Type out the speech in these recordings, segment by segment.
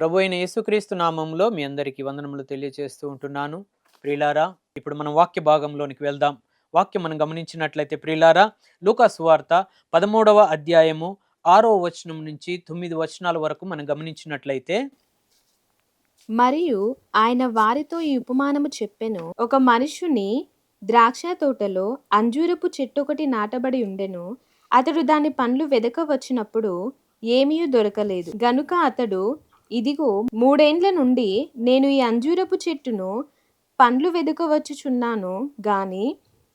ప్రభు అయిన యేసుక్రీస్తు నామంలో మీ అందరికీ వందనములు తెలియజేస్తూ ఉంటున్నాను. ప్రియులారా ఇప్పుడు మనం వాక్య భాగంలోనికి వెళ్దాం. వాక్యం మనం గమనించినట్లయితే ప్రియులారా లూకాస్ వార్త పదమూడవ అధ్యాయము ఆరో వచనం నుంచి తొమ్మిది వచనాల వరకు మనం గమనించినట్లయితే మరియు ఆయన వారితో ఈ ఉపమానము చెప్పెను. ఒక మనుషుని ద్రాక్ష తోటలో అంజూరపు చెట్టు ఒకటి నాటబడి ఉండెను. అతడు దాని పండ్లు వెదక వచ్చినప్పుడు ఏమీ దొరకలేదు. గనుక అతడు ఇదిగో మూడేండ్ల నుండి నేను ఈ అంజూరపు చెట్టును పండ్లు వెదకవచ్చుచున్నాను గాని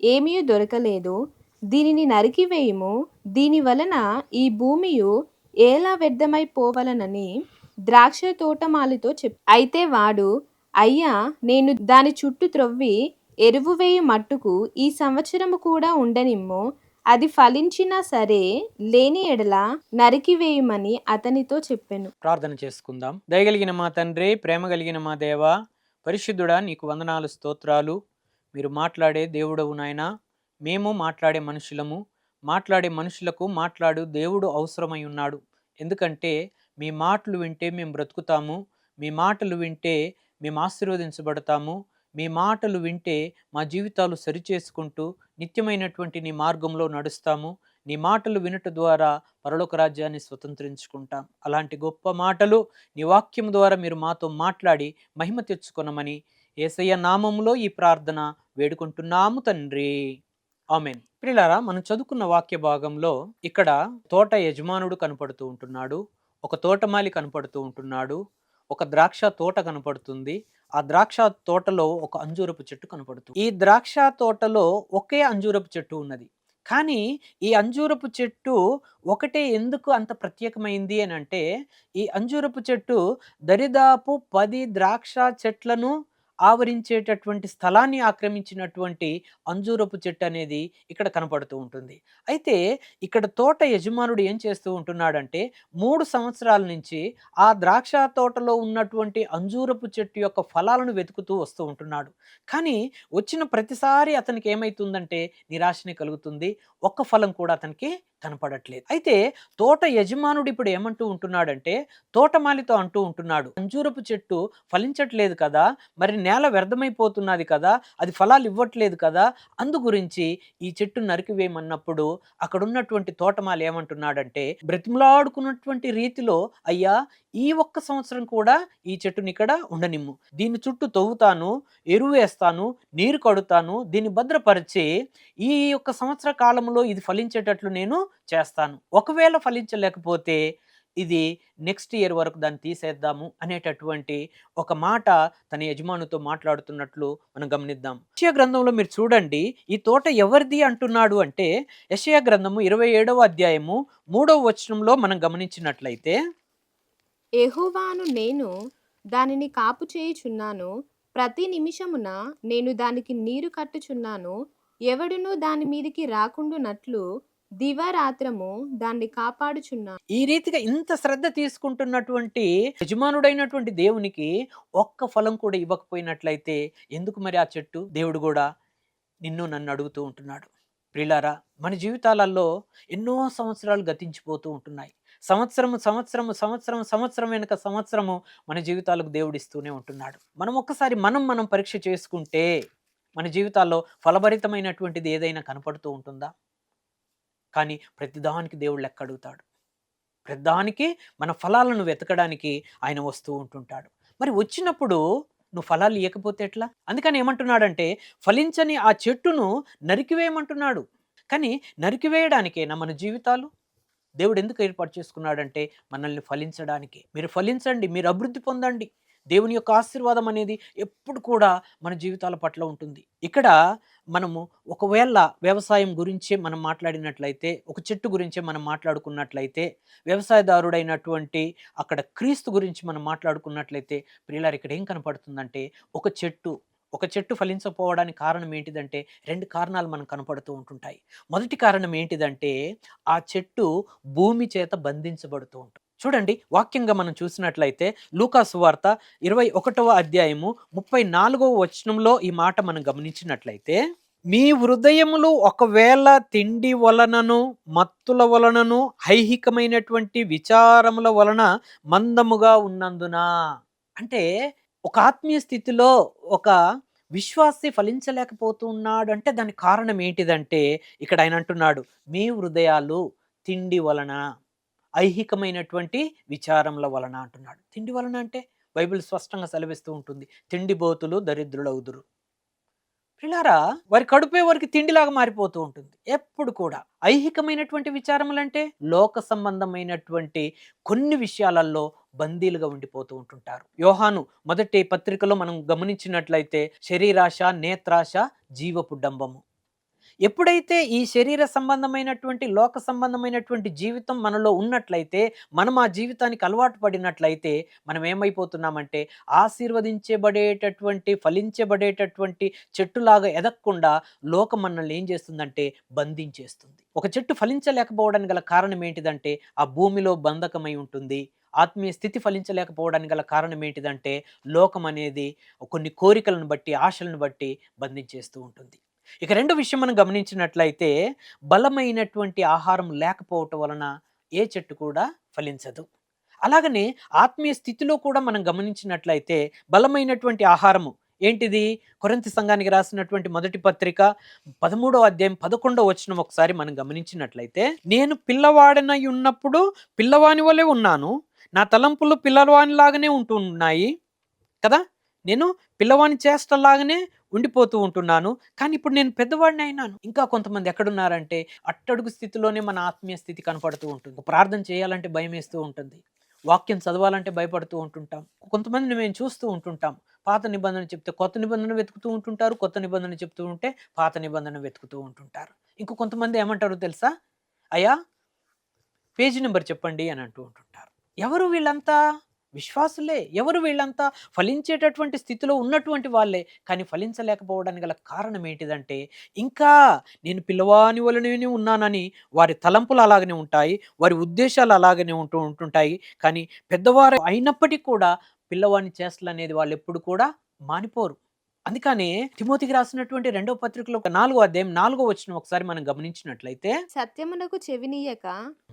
ఏమీ దొరకలేదు. దీనిని నరికివేయుము దీని వలన ఈ భూమియు ఎలా వ్యర్థమైపోవలనని ద్రాక్ష తోటమాలితో చెప్ అయితే వాడు అయ్యా నేను దాని చుట్టూ త్రవ్వి ఎరువు వేయు మట్టుకు ఈ సంవత్సరము కూడా ఉండనిమ్ము. అది ఫలించినా సరే లేని ఎడల నరికివేయమని అతనితో చెప్పాను. ప్రార్థన చేసుకుందాం. దయగలిగిన మా తండ్రి ప్రేమ కలిగిన మా దేవ పరిశుద్ధుడా నీకు వందనాలు స్తోత్రాలు. మీరు మాట్లాడే దేవుడవు నాయన మేము మాట్లాడే మనుషులము. మాట్లాడే మనుషులకు మాట్లాడు దేవుడు అవసరమై ఉన్నాడు. ఎందుకంటే మీ మాటలు వింటే మేము బ్రతుకుతాము. మీ మాటలు వింటే మేము ఆశీర్వదించబడతాము. మీ మాటలు వింటే మా జీవితాలు సరిచేసుకుంటూ నిత్యమైనటువంటి నీ మార్గంలో నడుస్తాము. నీ మాటలు వినట ద్వారా పరలోక రాజ్యాన్ని స్వతంత్రించుకుంటాం. అలాంటి గొప్ప మాటలు నీ వాక్యం ద్వారా మీరు మాతో మాట్లాడి మహిమ తెచ్చుకొనమని ఏసయ్య నామంలో ఈ ప్రార్థన వేడుకుంటున్నాము తండ్రి. ఆమెన్. ప్రిలారా మనం చదువుకున్న వాక్య భాగంలో ఇక్కడ తోట యజమానుడు కనపడుతూ ఉంటున్నాడు. ఒక తోటమాలి కనపడుతూ ఉంటున్నాడు. ఒక ద్రాక్ష తోట కనపడుతుంది. ఆ ద్రాక్ష తోటలో ఒక అంజూరపు చెట్టు కనపడుతుంది. ఈ ద్రాక్ష తోటలో ఒకే అంజూరపు చెట్టు ఉన్నది. కానీ ఈ అంజూరపు చెట్టు ఒకటే ఎందుకు అంత ప్రత్యేకమైంది అని అంటే ఈ అంజూరపు చెట్టు దరిదాపు పది ద్రాక్ష చెట్లను ఆవరించేటటువంటి స్థలాన్ని ఆక్రమించినటువంటి అంజూరపు చెట్టు అనేది ఇక్కడ కనపడుతూ ఉంటుంది. అయితే ఇక్కడ తోట యజమానుడు ఏం చేస్తూ ఉంటున్నాడంటే మూడు సంవత్సరాల నుంచి ఆ ద్రాక్ష తోటలో ఉన్నటువంటి అంజూరపు చెట్టు యొక్క ఫలాలను వెతుకుతూ వస్తూ ఉంటున్నాడు. కానీ వచ్చిన ప్రతిసారి అతనికి ఏమైతుందంటే నిరాశని కలుగుతుంది. ఒక్క ఫలం కూడా అతనికి కనపడట్లేదు. అయితే తోట యజమానుడు ఇప్పుడు ఏమంటూ ఉంటున్నాడంటే తోటమాలితో అంటూ ఉంటున్నాడు. అంజూరపు చెట్టు ఫలించట్లేదు కదా మరి నేల వ్యర్థమైపోతున్నది కదా అది ఫలాలు ఇవ్వట్లేదు కదా అందు గురించి ఈ చెట్టు నరికివేయమన్నప్పుడు అక్కడున్నటువంటి తోటమాలి ఏమంటున్నాడంటే బ్రతిమలాడుకున్నటువంటి రీతిలో అయ్యా ఈ ఒక్క సంవత్సరం కూడా ఈ చెట్టుని ఇక్కడ ఉండనిమ్ము. దీని చుట్టూ తవ్వుతాను ఎరువు వేస్తాను నీరు కడుతాను దీన్ని భద్రపరిచి ఈ యొక్క సంవత్సర కాలంలో ఇది ఫలించేటట్లు నేను చేస్తాను. ఒకవేళ ఫలించలేకపోతే ఇది నెక్స్ట్ ఇయర్ వరకు దాన్ని తీసేద్దాము అనేటటువంటి ఒక మాట తన యజమానుతో మాట్లాడుతున్నట్లు మనం గమనిద్దాం. యశయ గ్రంథంలో మీరు చూడండి ఈ తోట ఎవరిది అంటున్నాడు అంటే యశయ గ్రంథము ఇరవై ఏడవ అధ్యాయము మూడవ వచనంలో మనం గమనించినట్లయితే యెహోవాను నేను దానిని కాపు చేయుచున్నాను. ప్రతి నిమిషమున నేను దానికి నీరు కట్టుచున్నాను. ఎవడునూ దాని మీదికి రాకుండునట్లు దివారాత్రము దాన్ని కాపాడుచున్నాను. ఈ రీతిగా ఇంత శ్రద్ధ తీసుకుంటున్నటువంటి యజమానుడైనటువంటి దేవునికి ఒక్క ఫలం కూడా ఇవ్వకపోయినట్లయితే ఎందుకు మరి ఆ చెట్టు? దేవుడు కూడా నిన్ను నన్ను అడుగుతూ ఉంటున్నాడు. ప్రిలారా మన జీవితాలలో ఎన్నో సంవత్సరాలు గతించిపోతూ ఉంటున్నాయి. సంవత్సరము సంవత్సరము సంవత్సరం సంవత్సరం వెనుక సంవత్సరము మన జీవితాలకు దేవుడిస్తూనే ఉంటున్నాడు. మనం ఒక్కసారి మనం మనం పరీక్ష చేసుకుంటే మన జీవితాల్లో ఫలభరితమైనటువంటిది ఏదైనా కనపడుతూ ఉంటుందా? కానీ ప్రతిదానికి దేవుడు లెక్క అడుగుతాడు. ప్రతిదానికి మన ఫలాలను వెతకడానికి ఆయన వస్తూ ఉంటుంటాడు. మరి వచ్చినప్పుడు నువ్వు ఫలాలు ఇవ్వకపోతే ఎట్లా? అందుకని ఏమంటున్నాడంటే ఫలించని ఆ చెట్టును నరికివేయమంటున్నాడు. కానీ నరికివేయడానికేనా మన జీవితాలు? దేవుడు ఎందుకు ఏర్పాటు చేసుకున్నాడంటే మనల్ని ఫలించడానికి. మీరు ఫలించండి మీరు అభివృద్ధి పొందండి. దేవుని యొక్క ఆశీర్వాదం అనేది ఎప్పుడు కూడా మన జీవితాల పట్ల ఉంటుంది. ఇక్కడ మనము ఒకవేళ వ్యవసాయం గురించే మనం మాట్లాడినట్లయితే ఒక చెట్టు గురించే మనం మాట్లాడుకున్నట్లయితే వ్యవసాయదారుడైనటువంటి అక్కడ క్రీస్తు గురించి మనం మాట్లాడుకున్నట్లయితే ప్రియులారు ఇక్కడ ఏం కనపడుతుందంటే ఒక చెట్టు ఒక చెట్టు ఫలించకపోవడానికి కారణం ఏంటిదంటే రెండు కారణాలు మనకు కనపడుతూ ఉంటుంటాయి. మొదటి కారణం ఏంటిదంటే ఆ చెట్టు భూమి చేత బంధించబడుతూ ఉంటుంది. చూడండి వాక్యంగా మనం చూసినట్లయితే లూకాసు వార్త ఇరవై ఒకటవ అధ్యాయము ముప్పై నాలుగవ వచనంలో ఈ మాట మనం గమనించినట్లయితే మీ హృదయములు ఒకవేళ తిండి వలనను మత్తుల వలనను ఐహికమైనటువంటి విచారముల వలన మందముగా ఉన్నందున అంటే ఒక ఆత్మీయ స్థితిలో ఒక విశ్వాసి ఫలించలేకపోతున్నాడు అంటే దానికి కారణం ఏంటిదంటే ఇక్కడ ఆయన అంటున్నాడు మీ హృదయాలు తిండి వలన ఐహికమైనటువంటి విచారముల వలన అంటున్నాడు. తిండి వలన అంటే బైబిల్ స్పష్టంగా సెలవిస్తూ ఉంటుంది తిండి బోతులు దరిద్రులవుదురు. పిల్లారా వారి కడుపే వారికి తిండిలాగా మారిపోతూ ఉంటుంది. ఎప్పుడు కూడా ఐహికమైనటువంటి విచారములంటే లోక సంబంధమైనటువంటి కొన్ని విషయాలలో బందీలుగా ఉండిపోతూ ఉంటుంటారు. యోహాను మొదటి పత్రికలో మనం గమనించినట్లయితే శరీరాశ నేత్రాశ జీవపు డంబము ఎప్పుడైతే ఈ శరీర సంబంధమైనటువంటి లోక సంబంధమైనటువంటి జీవితం మనలో ఉన్నట్లయితే మనం ఆ జీవితానికి అలవాటు పడినట్లయితే మనం ఏమైపోతున్నామంటే ఆశీర్వదించబడేటటువంటి ఫలించబడేటటువంటి చెట్టులాగా ఎదగకుండా లోకం మనల్ని ఏం చేస్తుందంటే బంధించేస్తుంది. ఒక చెట్టు ఫలించలేకపోవడానికి గల కారణం ఏంటిదంటే ఆ భూమిలో బంధకమై ఉంటుంది. ఆత్మీయ స్థితి ఫలించలేకపోవడానికి గల కారణం ఏంటిదంటే లోకం అనేది కొన్ని కోరికలను బట్టి ఆశలను బట్టి బంధించేస్తూ ఉంటుంది. ఇక రెండు విషయం మనం గమనించినట్లయితే బలమైనటువంటి ఆహారం లేకపోవటం వలన ఏ చెట్టు కూడా ఫలించదు. అలాగనే ఆత్మీయ స్థితిలో కూడా మనం గమనించినట్లయితే బలమైనటువంటి ఆహారము ఏంటిది? కొరంతి సంఘానికి రాసినటువంటి మొదటి పత్రిక పదమూడవ అధ్యాయం పదకొండో వచనం ఒకసారి మనం గమనించినట్లయితే నేను పిల్లవాడనై ఉన్నప్పుడు పిల్లవాని వలె ఉన్నాను. నా తలంపులు పిల్లవానిలాగానే ఉంటున్నాయి కదా? నేను పిల్లవాని చేష్టలాగానే ఉండిపోతూ ఉంటున్నాను. కానీ ఇప్పుడు నేను పెద్దవాడిని అయినాను. ఇంకా కొంతమంది ఎక్కడున్నారంటే అట్టడుగు స్థితిలోనే మన ఆత్మీయ స్థితి కనపడుతూ ఉంటుంది. ప్రార్థన చేయాలంటే భయం వేస్తూ ఉంటుంది. వాక్యం చదవాలంటే భయపడుతూ ఉంటుంటాం. కొంతమందిని మేము చూస్తూ ఉంటుంటాం. పాత నిబంధన చెప్తే కొత్త నిబంధన వెతుకుతూ ఉంటుంటారు. కొత్త నిబంధన చెప్తూ ఉంటే పాత నిబంధన వెతుకుతూ ఉంటుంటారు. ఇంకో కొంతమంది ఏమంటారు తెలుసా? అయ్యా పేజీ నెంబర్ చెప్పండి అని అంటూ ఉంటుంటారు. ఎవరు వీళ్ళంతా? విశ్వాసులే. ఎవరు వీళ్ళంతా ఫలించేటటువంటి స్థితిలో ఉన్నటువంటి వాళ్ళే. కానీ ఫలించలేకపోవడానికి గల కారణం ఏంటిదంటే ఇంకా నేను పిల్లవాని వలనే ఉన్నానని వారి తలంపులు అలాగనే ఉంటాయి వారి ఉద్దేశాలు అలాగనే ఉంటూ ఉంటుంటాయి. కానీ పెద్దవారు అయినప్పటికీ కూడా పిల్లవాని చేస్తలు అనేది వాళ్ళు ఎప్పుడు కూడా మానిపోరు. అందుకనే తిమోతికి రాసినటువంటి రెండో పత్రికలో ఒక నాలుగో అధ్యాయం నాలుగో వచ్చిన ఒకసారి మనం గమనించినట్లయితే సత్యమునకు చెవినీయక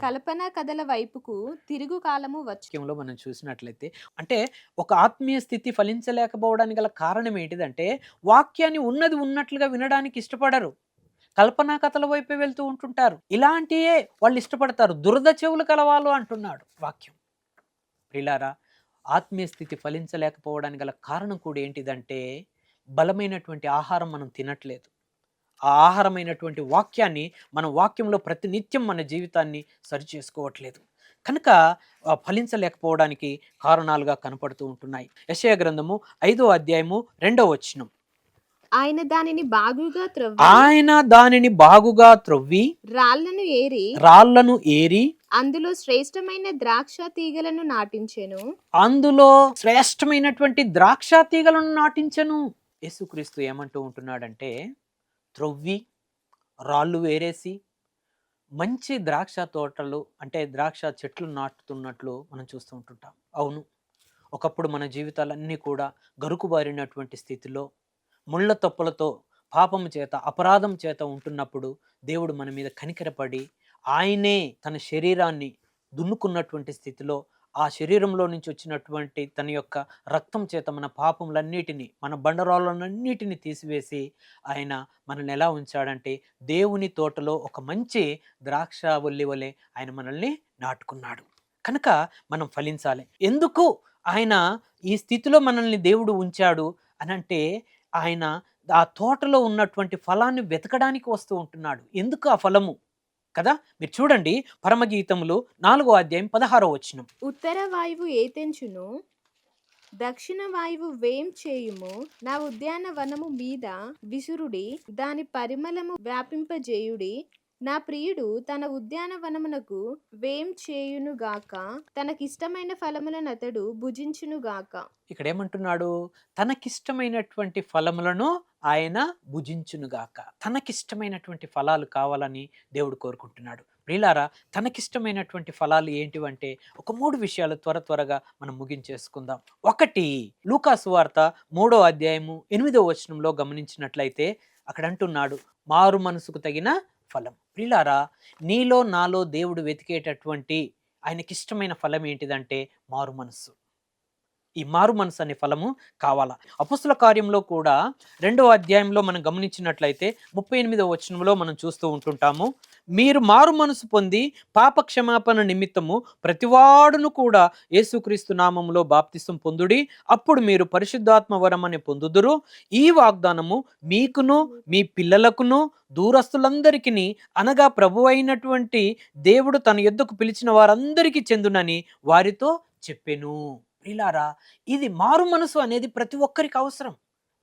కల్పన కథల వైపుకు తిరుగు కాలము వచ్చు. వాక్యంలో మనం చూసినట్లయితే అంటే ఒక ఆత్మీయ స్థితి ఫలించలేకపోవడానికి గల కారణం ఏంటిదంటే వాక్యాన్ని ఉన్నది ఉన్నట్లుగా వినడానికి ఇష్టపడరు. కల్పనా కథల వైపే వెళ్తూ ఉంటుంటారు. ఇలాంటియే వాళ్ళు ఇష్టపడతారు. దురద చెవులు కలవాలు అంటున్నాడు వాక్యం. ప్రిలారా ఆత్మీయ స్థితి ఫలించలేకపోవడానికి గల కారణం కూడా ఏంటిదంటే బలమైనటువంటి ఆహారం మనం తినట్లేదు. ఆ ఆహారమైనటువంటి వాక్యాన్ని మన వాక్యంలో ప్రతినిత్యం మన జీవితాన్ని సరి చేసుకోవట్లేదు. కనుక ఫలించలేకపోవడానికి కారణాలుగా కనపడుతూ ఉంటున్నాయి. యశయ గ్రంథము ఐదో అధ్యాయము రెండో వచనం. ఆయన దానిని బాగుగా త్రవ్వి ఆయన దానిని బాగుగా త్రొవ్వి రాళ్ళను ఏరి రాళ్ళను ఏరి అందులో శ్రేష్టమైన ద్రాక్ష తీగలను నాటించెను. అందులో శ్రేష్టమైనటువంటి ద్రాక్ష తీగలను నాటించను. యేసుక్రీస్తు ఏమంటూ ఉంటున్నాడంటే త్రొవ్వి రాళ్ళు వేరేసి మంచి ద్రాక్ష తోటలు అంటే ద్రాక్ష చెట్లు నాటుతున్నట్లు మనం చూస్తూ ఉంటుంటాం. అవును. ఒకప్పుడు మన జీవితాలన్నీ కూడా గరుకుబారినటువంటి స్థితిలో ముళ్ళ తప్పులతో పాపము చేత అపరాధం చేత ఉంటున్నప్పుడు దేవుడు మన మీద కనికరపడి ఆయనే తన శరీరాన్ని దున్నుకున్నటువంటి స్థితిలో ఆ శరీరంలో నుంచి వచ్చినటువంటి తన యొక్క రక్తం చేత మన పాపములన్నిటినీ మన బండరాళ్ళన్నిటిని తీసివేసి ఆయన మనల్ని ఎలా ఉంచాడంటే దేవుని తోటలో ఒక మంచి ద్రాక్ష వల్లి వలె ఆయన మనల్ని నాటుకున్నాడు. కనుక మనం ఫలించాలి. ఎందుకు ఆయన ఈ స్థితిలో మనల్ని దేవుడు ఉంచాడు అనంటే ఆయన ఆ తోటలో ఉన్నటువంటి ఫలాన్ని వెతకడానికి వస్తూ ఉంటున్నాడు. ఎందుకు ఆ ఫలము? కదా? మీరు చూడండి పరమగీతములు నాలుగో అధ్యాయం పదహారో వచనం. ఉత్తర వాయువు ఏతెంచును? దక్షిణ వాయువు వేం చేయుము? నా ఉద్యానవనము మీద విసురుడి దాని పరిమళము వ్యాపింపజేయుడి. నా ప్రియుడు తన ఉద్యానవనమునకు వేం చేయునుగాక తనకిష్టమైన ఫలములను అతడు భుజించునుగాక ఇక్కడ ఏమంటున్నాడు? తనకిష్టమైనటువంటి ఫలములను ఆయన భుజించునుగాక తనకిష్టమైనటువంటి ఫలాలు కావాలని దేవుడు కోరుకుంటున్నాడు. ప్రియులారా తనకిష్టమైనటువంటి ఫలాలు ఏంటివంటే ఒక మూడు విషయాలు త్వర త్వరగా మనం ముగించేసుకుందాం. ఒకటి లూకాసు వార్త మూడో అధ్యాయము ఎనిమిదో వచనంలో గమనించినట్లయితే అక్కడ అంటున్నాడు మారు మనసుకు తగిన ఫలం. ప్రియులారా నీలో నాలో దేవుడు వెతికేటటువంటి ఆయనకిష్టమైన ఫలం ఏంటిదంటే మారు మనస్సు. ఈ మారు మనసు అనే ఫలము కావాలా? అపుస్తుల కార్యంలో కూడా రెండవ అధ్యాయంలో మనం గమనించినట్లయితే ముప్పై ఎనిమిదవ వచనంలో మనం చూస్తూ ఉంటుంటాము మీరు మారు మనసు పొంది పాప క్షమాపణ నిమిత్తము ప్రతివాడును కూడా యేసుక్రీస్తు నామములో బాప్తిసం పొందుడి అప్పుడు మీరు పరిశుద్ధాత్మ వరం అని పొందుదురు. ఈ వాగ్దానము మీకును మీ పిల్లలకును దూరస్తులందరికీ అనగా ప్రభు అయినటువంటి దేవుడు తన యొద్దకు పిలిచిన వారందరికీ చెందునని వారితో చెప్పెను. ప్రిలారా ఇది మారు మనసు అనేది ప్రతి ఒక్కరికి అవసరం.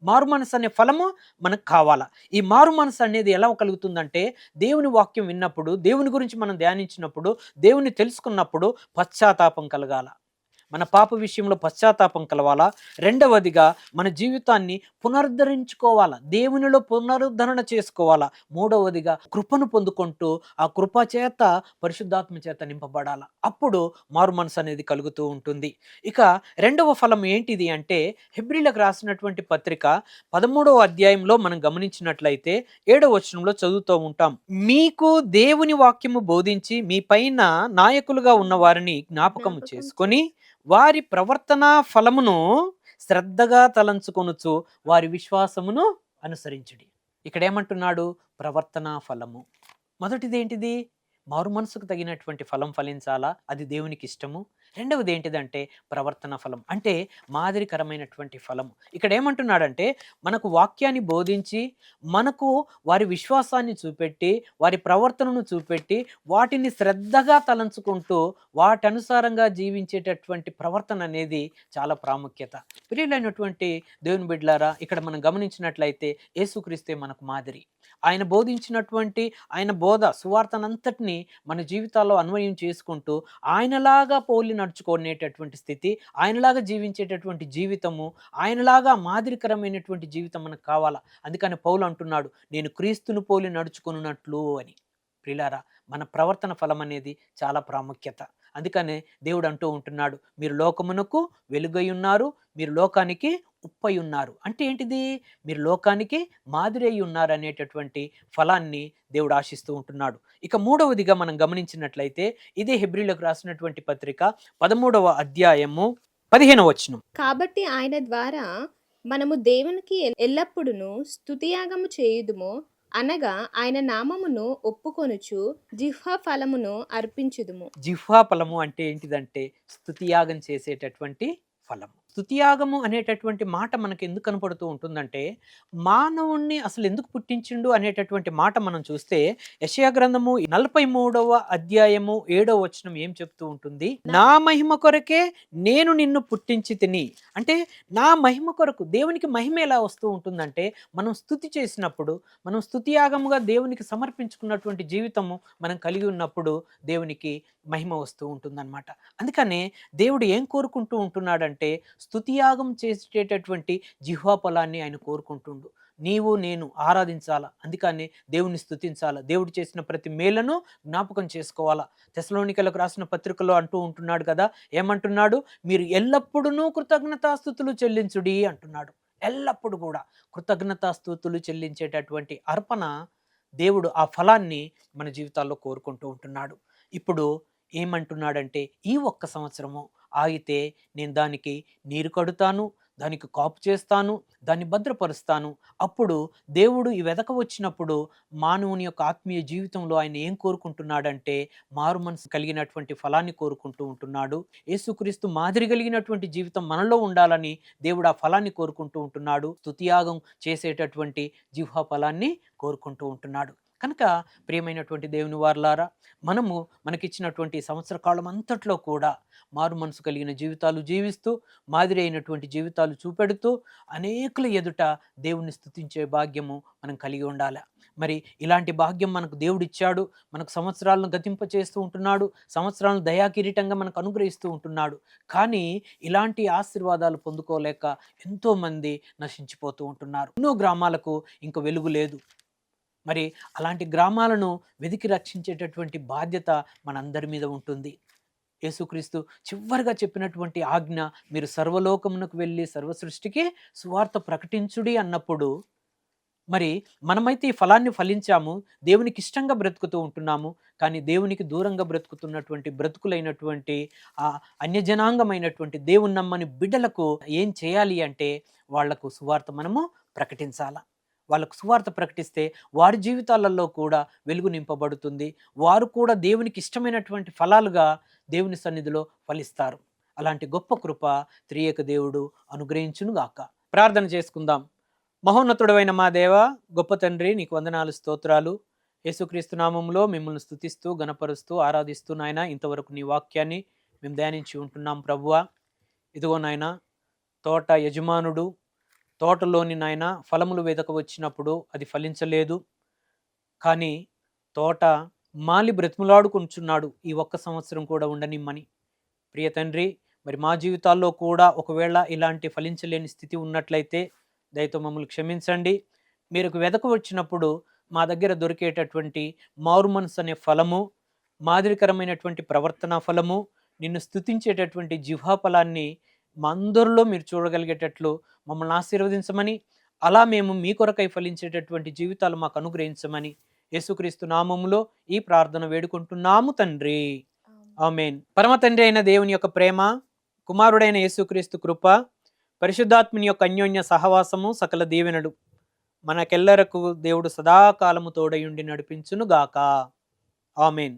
మారు మనసు అనే ఫలము మనకు కావాలా. ఈ మారు మనసు అనేది ఎలా కలుగుతుందంటే దేవుని వాక్యం విన్నప్పుడు దేవుని గురించి మనం ధ్యానించినప్పుడు దేవుని తెలుసుకున్నప్పుడు పశ్చాత్తాపం కలగాల. మన పాప విషయంలో పశ్చాత్తాపం కలవాలా? రెండవదిగా మన జీవితాన్ని పునరుద్ధరించుకోవాలా? దేవునిలో పునరుద్ధరణ చేసుకోవాలా? మూడవదిగా కృపను పొందుకుంటూ ఆ కృప చేత పరిశుద్ధాత్మ చేత నింపబడాల? అప్పుడు మారు మనసు అనేది కలుగుతూ ఉంటుంది. ఇక రెండవ ఫలం ఏంటిది అంటే హెబ్రిలకు రాసినటువంటి పత్రిక పదమూడవ అధ్యాయంలో మనం గమనించినట్లయితే ఏడవ వచనంలో చదువుతూ ఉంటాం. మీకు దేవుని వాక్యము బోధించి మీ పైన నాయకులుగా ఉన్న వారిని జ్ఞాపకము జ్ఞాపకం చేసుకొని వారి ప్రవర్తన ఫలమును శ్రద్ధగా తలంచుకొనుచు వారి విశ్వాసమును అనుసరించుడి. ఇక్కడ ఏమంటున్నాడు ప్రవర్తన ఫలము. మొదటిది ఏంటిది మారు మనసుకు తగినటువంటి ఫలం ఫలించాలా? అది దేవునికి ఇష్టము రెండవది ఏంటిదంటే ప్రవర్తన ఫలం. అంటే మాదిరికరమైనటువంటి ఫలము ఇక్కడ ఏమంటున్నాడంటే మనకు వాక్యాన్ని బోధించి మనకు వారి విశ్వాసాన్ని చూపెట్టి వారి ప్రవర్తనను చూపెట్టి వాటిని శ్రద్ధగా తలంచుకుంటూ వాటి అనుసారంగా జీవించేటటువంటి ప్రవర్తన అనేది చాలా ప్రాముఖ్యత. ప్రియులైనటువంటి దేవుని బిడ్లారా ఇక్కడ మనం గమనించినట్లయితే యేసుక్రీస్తే మనకు మాదిరి. ఆయన బోధించినటువంటి ఆయన బోధ సువార్తనంతటిని మన జీవితాల్లో అన్వయం చేసుకుంటూ ఆయనలాగా పోలిన నడుచుకునేటటువంటి స్థితి ఆయనలాగా జీవించేటటువంటి జీవితము ఆయనలాగా మాదిరికరమైనటువంటి జీవితం మనకు కావాలా? అందుకని పౌలు అంటున్నాడు నేను క్రీస్తును పోలి నడుచుకున్నట్లు అని. ప్రిలారా మన ప్రవర్తన ఫలం అనేది చాలా ప్రాముఖ్యత. అందుకనే దేవుడు అంటూ ఉంటున్నాడు మీరు లోకమునకు వెలుగై ఉన్నారు మీరు లోకానికి ఉప్పై ఉన్నారు. అంటే ఏంటిది? మీరు లోకానికి మాదిరి అయి ఉన్నారు అనేటటువంటి ఫలాన్ని దేవుడు ఆశిస్తూ ఉంటున్నాడు. ఇక మూడవదిగా మనం గమనించినట్లయితే ఇదే హెబ్రిలకు రాసినటువంటి పత్రిక పదమూడవ అధ్యాయము పదిహేనవ వచనం. కాబట్టి ఆయన ద్వారా మనము దేవునికి ఎల్- ఎల్లప్పుడును స్తుతియాగము చేయుదుము అనగా ఆయన నామమును ఒప్పుకొనుచు జిహ్వ ఫలమును అర్పించుదుము. జిహ్వా ఫలము అంటే ఏంటిదంటే స్తుతియాగం చేసేటటువంటి ఫలము. స్తుతియాగము అనేటటువంటి మాట మనకు ఎందుకు కనపడుతూ ఉంటుందంటే మానవుణ్ణి అసలు ఎందుకు పుట్టించిండు అనేటటువంటి మాట మనం చూస్తే యశయా గ్రంథము నలభై మూడవ అధ్యాయము ఏడవ వచనం ఏం చెప్తూ ఉంటుంది? నా మహిమ కొరకే నేను నిన్ను పుట్టించి తిని. అంటే నా మహిమ కొరకు దేవునికి మహిమ ఎలా వస్తూ ఉంటుందంటే మనం స్థుతి చేసినప్పుడు మనం స్తుతియాగముగా దేవునికి సమర్పించుకున్నటువంటి జీవితము మనం కలిగి ఉన్నప్పుడు దేవునికి మహిమ వస్తూ ఉంటుందన్నమాట. అందుకనే దేవుడు ఏం కోరుకుంటూ ఉంటున్నాడంటే స్థుతియాగం చేసేటటువంటి జిహ్వా ఫలాన్ని ఆయన కోరుకుంటుండు. నీవు నేను ఆరాధించాలా? అందుకని దేవుని స్థుతించాలా దేవుడు చేసిన ప్రతి మేలను జ్ఞాపకం చేసుకోవాలా? తెసలోనికలకు రాసిన పత్రికలో అంటూ ఉంటున్నాడు కదా ఏమంటున్నాడు? మీరు ఎల్లప్పుడూ కృతజ్ఞతాస్థుతులు చెల్లించుడి అంటున్నాడు. ఎల్లప్పుడు కూడా కృతజ్ఞతాస్థుతులు చెల్లించేటటువంటి అర్పణ దేవుడు ఆ ఫలాన్ని మన జీవితాల్లో కోరుకుంటూ ఉంటున్నాడు. ఇప్పుడు ఏమంటున్నాడంటే ఈ ఒక్క సంవత్సరము ఆగితే నేను దానికి నీరు కడుతాను దానికి కాపు చేస్తాను దాన్ని భద్రపరుస్తాను. అప్పుడు దేవుడు ఈ వెదక వచ్చినప్పుడు మానవుని యొక్క ఆత్మీయ జీవితంలో ఆయన ఏం కోరుకుంటున్నాడంటే మారు మనసు కలిగినటువంటి ఫలాన్ని కోరుకుంటూ ఉంటున్నాడు. యేసుక్రీస్తు మాదిరి కలిగినటువంటి జీవితం మనలో ఉండాలని దేవుడు ఆ ఫలాన్ని కోరుకుంటూ ఉంటున్నాడు. తుతియాగం చేసేటటువంటి జీవ ఫలాన్ని కోరుకుంటూ ఉంటున్నాడు. కనుక ప్రియమైనటువంటి దేవుని వారలారా మనము మనకిచ్చినటువంటి సంవత్సర కాలం అంతట్లో కూడా మారు మనసు కలిగిన జీవితాలు జీవిస్తూ మాదిరి అయినటువంటి జీవితాలు చూపెడుతూ అనేకుల ఎదుట దేవుణ్ణి స్థుతించే భాగ్యము మనం కలిగి ఉండాలి? మరి ఇలాంటి భాగ్యం మనకు దేవుడు ఇచ్చాడు మనకు సంవత్సరాలను గతింప చేస్తూ ఉంటున్నాడు సంవత్సరాలను దయాకిరీటంగా మనకు అనుగ్రహిస్తూ ఉంటున్నాడు. కానీ ఇలాంటి ఆశీర్వాదాలు పొందుకోలేక ఎంతోమంది నశించిపోతూ ఉంటున్నారు. ఎన్నో గ్రామాలకు ఇంక వెలుగు లేదు. మరి అలాంటి గ్రామాలను వెతికి రక్షించేటటువంటి బాధ్యత మనందరి మీద ఉంటుంది. యేసుక్రీస్తు చివరిగా చెప్పినటువంటి ఆజ్ఞ మీరు సర్వలోకమునకు వెళ్ళి సర్వ సృష్టికి సువార్త ప్రకటించుడి అన్నప్పుడు మరి మనమైతే ఈ ఫలాన్ని ఫలించాము దేవునికి ఇష్టంగా బ్రతుకుతూ ఉంటున్నాము కానీ దేవునికి దూరంగా బ్రతుకుతున్నటువంటి బ్రతుకులైనటువంటి ఆ అన్యజనాంగమైనటువంటి దేవుని నమ్మని బిడ్డలకు ఏం చేయాలి అంటే వాళ్ళకు సువార్త మనము ప్రకటించాలా. వాళ్ళకు సువార్త ప్రకటిస్తే వారి జీవితాలలో కూడా వెలుగు నింపబడుతుంది. వారు కూడా దేవునికి ఇష్టమైనటువంటి ఫలాలుగా దేవుని సన్నిధిలో ఫలిస్తారు. అలాంటి గొప్ప కృప త్రియేక దేవుడు అనుగ్రహించునుగాక. ప్రార్థన చేసుకుందాం. మహోన్నతుడవైన మా దేవ గొప్ప తండ్రి నీకు వందనాలు స్తోత్రాలు. యేసుక్రీస్తు నామంలో మిమ్మల్ని స్థుతిస్తూ గణపరుస్తూ ఆరాధిస్తూ నాయన ఇంతవరకు నీ వాక్యాన్ని మేము ధ్యానించి ఉంటున్నాం ప్రభువ. ఇదిగో నాయన తోట యజమానుడు తోటలోని నాయన ఫలములు వెదక వచ్చినప్పుడు అది ఫలించలేదు. కానీ తోట మాలి బ్రతిమలాడుకుంటున్నాడు ఈ ఒక్క సంవత్సరం కూడా ఉండనిమ్మని. ప్రియ తండ్రి మరి మా జీవితాల్లో కూడా ఒకవేళ ఇలాంటి ఫలించలేని స్థితి ఉన్నట్లయితే దయతో మమ్మల్ని క్షమించండి. మీరు వెదక వచ్చినప్పుడు మా దగ్గర దొరికేటటువంటి మారుమన్స్ అనే ఫలము మాదిరికరమైనటువంటి ప్రవర్తన ఫలము నిన్ను స్థుతించేటటువంటి జిహ్వా ఫలాన్ని మా అందరిలో మీరు చూడగలిగేటట్లు మమ్మల్ని ఆశీర్వదించమని అలా మేము మీ కొరకై ఫలించేటటువంటి జీవితాలు మాకు అనుగ్రహించమని యేసుక్రీస్తు నామములో ఈ ప్రార్థన వేడుకుంటున్నాము తండ్రి. ఆమెన్. పరమ తండ్రి అయిన దేవుని యొక్క ప్రేమ కుమారుడైన యేసుక్రీస్తు కృప పరిశుద్ధాత్మని యొక్క అన్యోన్య సహవాసము సకల దీవెనలు మనకెల్లరకు దేవుడు సదాకాలము తోడయుండి నడిపించును గాక ఆమెన్.